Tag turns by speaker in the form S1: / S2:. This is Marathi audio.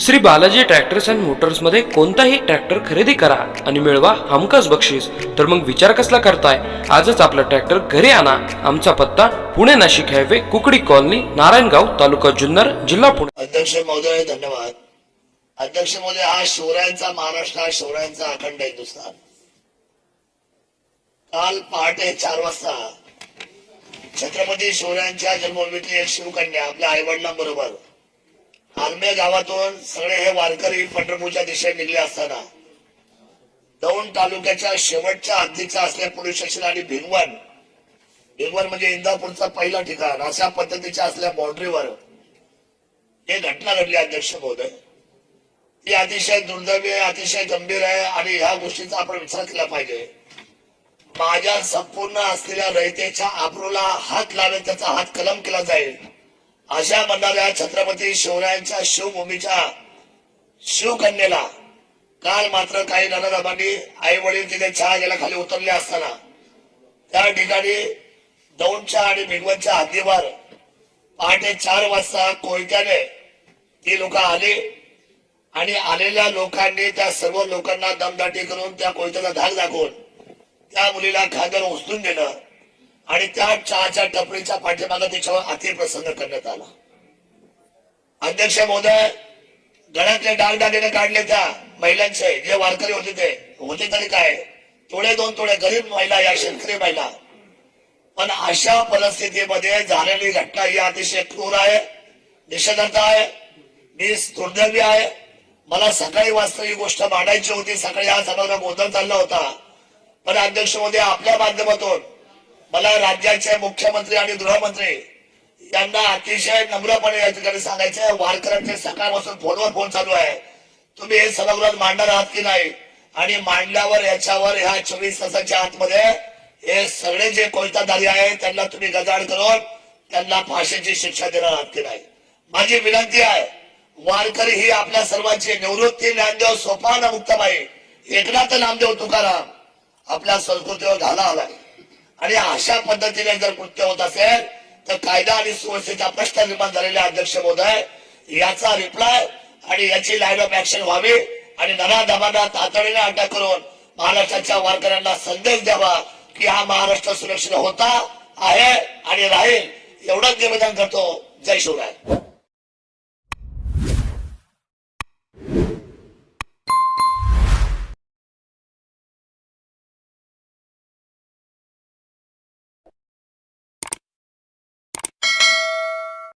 S1: श्री बालाजी ट्रॅक्टर्स अँड मोटर्समध्ये कोणताही ट्रॅक्टर खरेदी करा आणि मिळवा हमखास बक्षीस. तर मग विचार कसला करताय? आजच आपला ट्रॅक्टर घरी आणा. आमचा पत्ता पुणे नाशिक हायवे कुकडी कॉलनी नारायणगाव तालुका जुन्नर जिल्हा पुणे.
S2: अध्यक्ष महोदय धन्यवाद. अध्यक्ष महोदय आज शिवरायांचा महाराष्ट्र आज शिवरायांचा अखंड हिंदुस्थान. काल पहाटे चार वाजता छत्रपती शिवरायांच्या जन्मभूमीतली एक शिवकन्या आपल्या आईवडिलांबरोबर आलम्या गावातून सगळे हे वारकरी पंढरपूरच्या दिशेने निघले असताना दौंड तालुक्याच्या शेवटच्या हद्दीचा असलेल्या पोलीस स्टेशन आणि भिगवण भिगवण म्हणजे इंदापूरचा पहिलं ठिकाण अशा पद्धतीच्या असल्या बाउंड्रीवर हे घटना घडली अध्यक्ष महोदय. ती अतिशय दुर्दैवी आहे अतिशय गंभीर आहे आणि ह्या गोष्टीचा आपण विचार केला पाहिजे. माझ्या संपूर्ण असलेल्या रयतेच्या आब्रूला हात लावेल त्याचा हात कलम केला जाईल. अशा म्हणणाऱ्या छत्रपती शिवरायांच्या शिवभूमीच्या शिवकन्येला काल मात्र काही नरदाबांनी आई वडील तिथे चहा गेला खाली उतरले असताना त्या ठिकाणी दौंडच्या आणि भिगवणच्या हद्दीवर पहाटे चार वाजता कोयत्याने ती लोक आली आणि आलेल्या लोकांनी त्या सर्व लोकांना दमदाटी करून त्या कोयत्याला धाक दाखवून त्या मुलीला खांद्यावर उचलून दिलं आणि त्या चहाच्या टपरीच्या पाठीमागा तिच्यावर अतिप्रसन्न करण्यात आला. अध्यक्ष महोदय गळ्यातले डागडागिने काढले त्या महिलांचे जे वारकरी होते ते. होते तरी काय? तोडे दोन तोडे गरीब महिला या शेतकरी महिला. पण अशा परिस्थितीमध्ये झालेली घटना ही अतिशय क्रूर आहे निषेधार्थ आहे मी दुर्दैवी आहे. मला सकाळी वाजता ही गोष्ट मांडायची होती. सकाळी हा सभागृह गोंधळ चालला होता. पण अध्यक्ष मोदी आपल्या माध्यमातून मला राज्याचे मुख्यमंत्री आणि गृहमंत्री यांना अतिशय नम्रपणे या ठिकाणी सांगायचे वारकऱ्यांचे सकाळपासून फोनवर फोन चालू आहे. तुम्ही हे सभागृहात मांडणार आहात की नाही? आणि मांडल्यावर याच्यावर ह्या चोवीस तासाच्या आतमध्ये हे सगळे जे कोयताधारी आहे त्यांना तुम्ही गजाड करून त्यांना फाशीची शिक्षा देणार आहात की नाही? माझी विनंती आहे वारकरी ही आपल्या सर्वांची निवृत्ती ज्ञानदेव सोपान मुक्तबाई एकनाथ नामदेव तुकाराम आपल्या संस्कृतीवर घाला आलाय. आणि अशा पद्धतीने जर कृत्य होत असेल तर कायदा आणि सुव्यवस्थेचा प्रश्न निर्माण झालेला अध्यक्ष महोदय याचा रिप्लाय आणि याची लाईन ऑफ ऍक्शन व्हावी आणि नरा तातडीने अटक करून महाराष्ट्राच्या वारकऱ्यांना संदेश द्यावा की हा महाराष्ट्र सुरक्षित होता आहे आणि राहील. एवढंच निवेदन करतो. जय शिवराय.